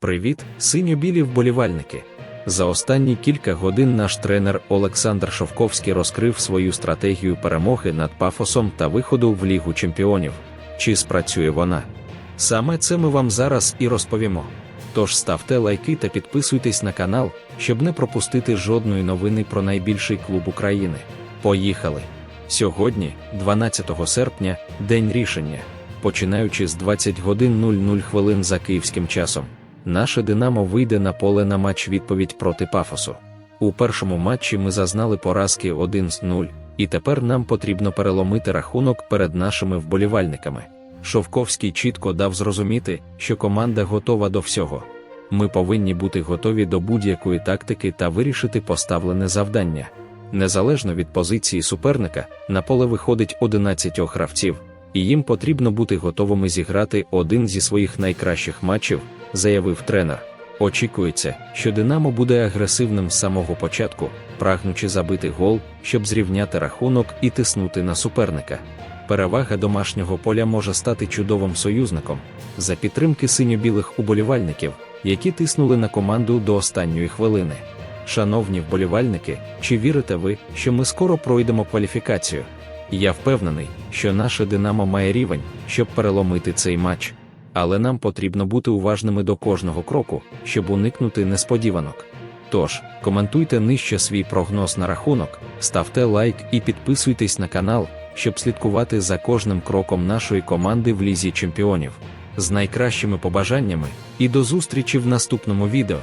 Привіт, синьо-білі вболівальники! За останні кілька годин наш тренер Олександр Шовковський розкрив свою стратегію перемоги над пафосом та виходу в Лігу чемпіонів. Чи спрацює вона? Саме це ми вам зараз і розповімо. Тож ставте лайки та підписуйтесь на канал, щоб не пропустити жодної новини про найбільший клуб України. Поїхали! Сьогодні, 12 серпня, день рішення. Починаючи з 20 годин 00 хвилин за київським часом, наше Динамо вийде на поле на матч відповідь проти Пафосу. У першому матчі ми зазнали поразки 1-0, і тепер нам потрібно переломити рахунок перед нашими вболівальниками. Шовковський чітко дав зрозуміти, що команда готова до всього. Ми повинні бути готові до будь-якої тактики та вирішити поставлене завдання. Незалежно від позиції суперника, на поле виходить 11 гравців, і їм потрібно бути готовими зіграти один зі своїх найкращих матчів, заявив тренер. Очікується, що Динамо буде агресивним з самого початку, прагнучи забити гол, щоб зрівняти рахунок і тиснути на суперника. Перевага домашнього поля може стати чудовим союзником за підтримки синьо-білих уболівальників, які тиснули на команду до останньої хвилини. Шановні вболівальники, чи вірите ви, що ми скоро пройдемо кваліфікацію? Я впевнений, що наше Динамо має рівень, щоб переломити цей матч. Але нам потрібно бути уважними до кожного кроку, щоб уникнути несподіванок. Тож, коментуйте нижче свій прогноз на рахунок, ставте лайк і підписуйтесь на канал, щоб слідкувати за кожним кроком нашої команди в лізі чемпіонів. З найкращими побажаннями і до зустрічі в наступному відео.